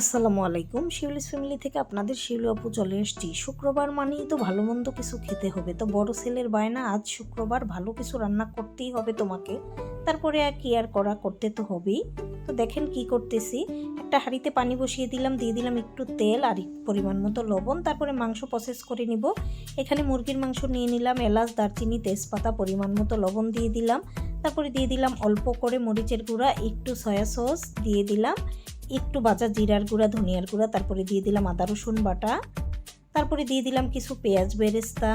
আসসালামু আলাইকুম। শিউলিস ফ্যামিলি থেকে আপনাদের শিউলি আপু চলে এসেছি। শুক্রবার মানেই তো ভালো মন্দ কিছু খেতে হবে। তো বড় ছেলের বায়না, আজ শুক্রবার ভালো কিছু রান্না করতেই হবে তোমাকে। তারপরে আর কি আর করা করতে তো হবেই। তো দেখেন কি করতেছি। একটা হাঁড়িতে পানি বসিয়ে দিলাম, দিয়ে দিলাম একটু তেল আর পরিমাণ মতো লবণ। তারপরে মাংস প্রসেস করে নিব। এখানে মুরগির মাংস নিয়ে নিলাম, এলাচ, দারচিনি, তেজপাতা, পরিমাণ মতো লবণ দিয়ে দিলাম। তারপরে দিয়ে দিলাম অল্প করে মরিচের গুঁড়া, একটু সয়া সস দিয়ে দিলাম। একটু বাজা জিরার গুঁড়া, ধনিয়ার গুঁড়া, তারপরে দিয়ে দিলাম আদা, রসুন বাটা, তারপরে দিয়ে দিলাম কিছু পেঁয়াজ বেরেস্তা,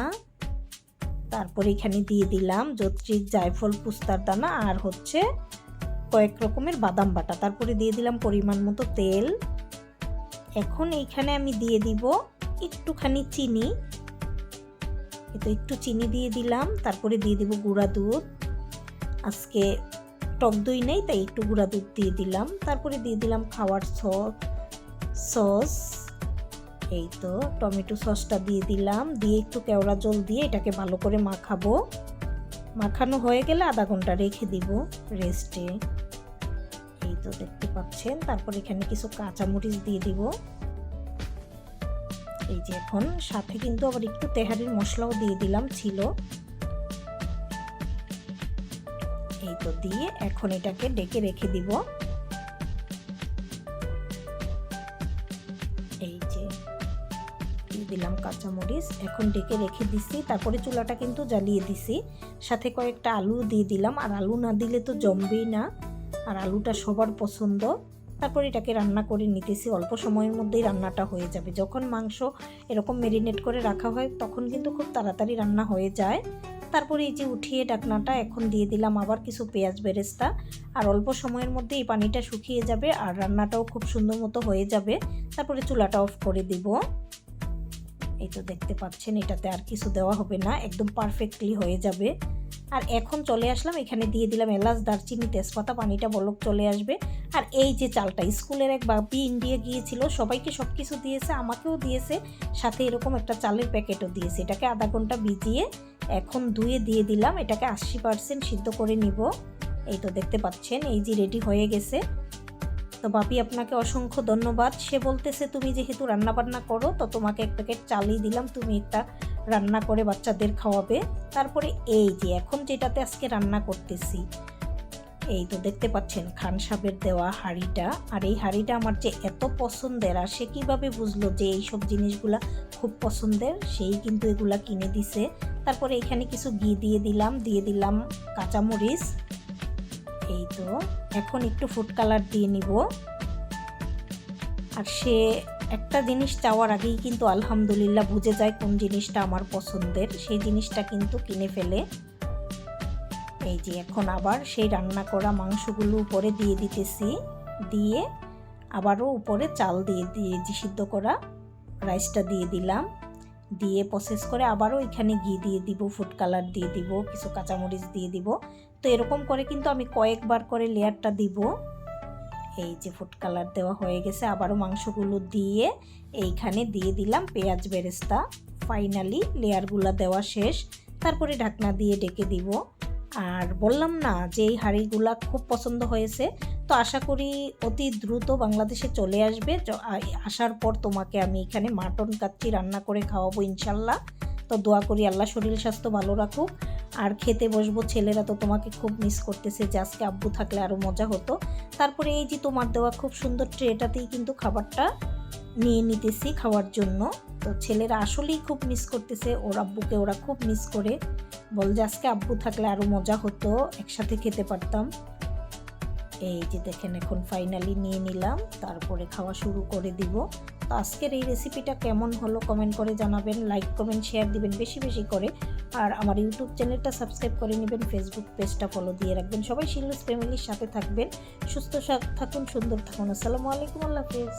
তারপরে এখানে দিয়ে দিলাম যত্রিক জায়ফল পুস্তার দানা আর হচ্ছে কয়েক রকমের বাদাম বাটা। তারপরে দিয়ে দিলাম পরিমাণ মতো তেল। এখন এইখানে আমি দিয়ে দিব একটুখানি চিনি। তো একটু চিনি দিয়ে দিলাম, তারপরে দিয়ে দিব গুঁড়া দুধ। আজকে টক দই নেই, তাই একটু গুঁড়া দুধ দিয়ে দিলাম। তারপরে দিয়ে দিলাম খাওয়ার সস সস। এই তো টমেটো সসটা দিয়ে দিলাম। দিয়ে একটু কেওড়া জল দিয়ে এটাকে ভালো করে মাখাবো। মাখানো হয়ে গেলে আধা ঘণ্টা রেখে দিব রেস্টে। এই তো দেখতে পাচ্ছেন, তারপর এখানে কিছু কাঁচামরিচ দিয়ে দিব। এই যে এখন, সাথে কিন্তু আবার একটু তেহারির মশলাও দিয়ে দিলাম, ছিল। এই তো দিয়ে এখন এটাকে ডেকে রেখে দিব। এই যে দিলাম কাঁচামরিচ। এখন ডেকে রেখে দিছি, তারপরে চুলাটা কিন্তু জ্বালিয়ে দিছি। সাথে কয়েকটা আলু দিয়ে দিলাম, আর আলু না দিলে তো জমবেই না। আর আলুটা সবার পছন্দ। তারপর এটাকে রান্না করে নিতেছি, অল্প সময়ের মধ্যেই রান্নাটা হয়ে যাবে। যখন মাংস এরকম মেরিনেট করে রাখা হয়, তখন কিন্তু খুব তাড়াতাড়ি রান্না হয়ে যায়। তারপরে এই যে উঠিয়ে ডাকনাটা এখন দিয়ে দিলাম আবার কিছু পেঁয়াজ বেরেস্তা। আর অল্প সময়ের মধ্যে এই পানিটা শুকিয়ে যাবে আর রান্নাটাও খুব সুন্দর মতো হয়ে যাবে। তারপরে চুলাটা অফ করে দিব। এই তো দেখতে পাচ্ছেন, এটাতে আর কিছু দেওয়া হবে না, একদম পারফেক্টলি হয়ে যাবে। আর এখন চলে আসলাম, এখানে দিয়ে দিলাম এলাচ, দারচিনি, তেজপাতা, পানিটা বলক চলে আসবে। আর এই যে চালটা, স্কুলের এক বাপি ইন্ডিয়া গিয়েছিল, সবাইকে সব কিছু দিয়েছে, আমাকেও দিয়েছে, সাথে এরকম একটা চালের প্যাকেটও দিয়েছে। এটাকে আধা ঘণ্টা ভিজিয়ে এখন ধুয়ে দিয়ে দিলাম, এটাকে আশি পার্সেন্ট সিদ্ধ করে নিব। এই তো দেখতে পাচ্ছেন, এই যে রেডি হয়ে গেছে। তো বাপি আপনাকে অসংখ্য ধন্যবাদ। সে বলতেছে, তুমি যেহেতু রান্না বান্না করো, তো তোমাকে এক প্যাকেট চালিয়ে দিলাম, তুমি একটা রান্না করে বাচ্চাদের খাওয়াবে। তারপরে এই যে, এখন যেটাতে আজকে রান্না করতেছি, এই তো দেখতে পাচ্ছেন, খান সাহেবের দেওয়া হাঁড়িটা। আর এই হাঁড়িটা আমার যে এত পছন্দের, আর সে কীভাবে বুঝলো যে এই সব জিনিসগুলা খুব পছন্দের, সেই কিন্তু এগুলা কিনে দিছে। তারপরে এখানে কিছু ঘি দিয়ে দিলাম দিয়ে দিলাম কাঁচামরিচ। এই তো, এখন একটু ফুড কালার দিয়ে নিব। আর সে একটা জিনিস চাওয়ার আগেই কিন্তু আলহামদুলিল্লাহ বুঝে যায় কোন জিনিসটা আমার পছন্দের, সেই জিনিসটা কিন্তু কিনে ফেলে। এই যে এখন আবার সেই রান্না করা মাংসগুলো উপরে দিয়ে দিতেছি, দিয়ে আবারও উপরে চাল দিয়ে দিয়ে সিদ্ধ করা। রাইসটা দিয়ে দিলাম। দিয়ে প্রসেস করে আবারও এখানে ঘি দিয়ে দিব ফুড কালার দিয়ে দিব, কিছু কাঁচামরিচ দিয়ে দিব। তো এরকম করে কিন্তু আমি কয়েকবার করে লেয়ারটা দিব। এই যে ফুড কালার দেওয়া হয়ে গেছে, আবারও মাংসগুলো দিয়ে এইখানে দিয়ে দিলাম পেঁয়াজ বেরেস্তা। ফাইনালি লেয়ারগুলো দেওয়া শেষ। তারপরে ঢাকনা দিয়ে ডেকে দিব। আর বললাম না যে এই হাঁড়িগুলা খুব পছন্দ হয়েছে। তো আশা করি অতি দ্রুত বাংলাদেশে চলে আসবে। আসার পর তোমাকে আমি এখানে মাটন কাচ্চি রান্না করে খাওয়াবো ইনশাল্লাহ। তো দোয়া করি আল্লাহ শরীর স্বাস্থ্য ভালো রাখুক। আর খেতে বসবো ছেলেরা তো তোমাকে খুব মিস করতেছে যে আজকে আব্বু থাকলে আরও মজা হতো। তারপরে এই যে তোমার দেওয়া খুব সুন্দর ট্রেটাতেই কিন্তু খাবারটা নিয়ে নিতেছি খাওয়ার জন্য। তো ছেলেরা আসলেই খুব মিস করতেছে, ওর আব্বুকে ওরা খুব মিস করে। বল যে আজকে আব্বু থাকলে আরও মজা হতো, একসাথে খেতে পারতাম। এই যে দেখেন, এখন ফাইনালি নিয়ে নিলাম, তারপরে খাওয়া শুরু করে দিব। তো আজকের এই রেসিপিটা কেমন হলো কমেন্ট করে জানাবেন লাইক কমেন্ট শেয়ার দিবেন বেশি বেশি করে। আর আমার ইউটিউব চ্যানেলটা সাবস্ক্রাইব করে নেবেন ফেসবুক পেজটা ফলো দিয়ে রাখবেন। সবাই শিল্লুস ফ্যামিলির সাথে থাকবেন, সুস্থ থাকুন, সুন্দর থাকুন। আসসালামু আলাইকুম, আল্লাহ হাফেজ।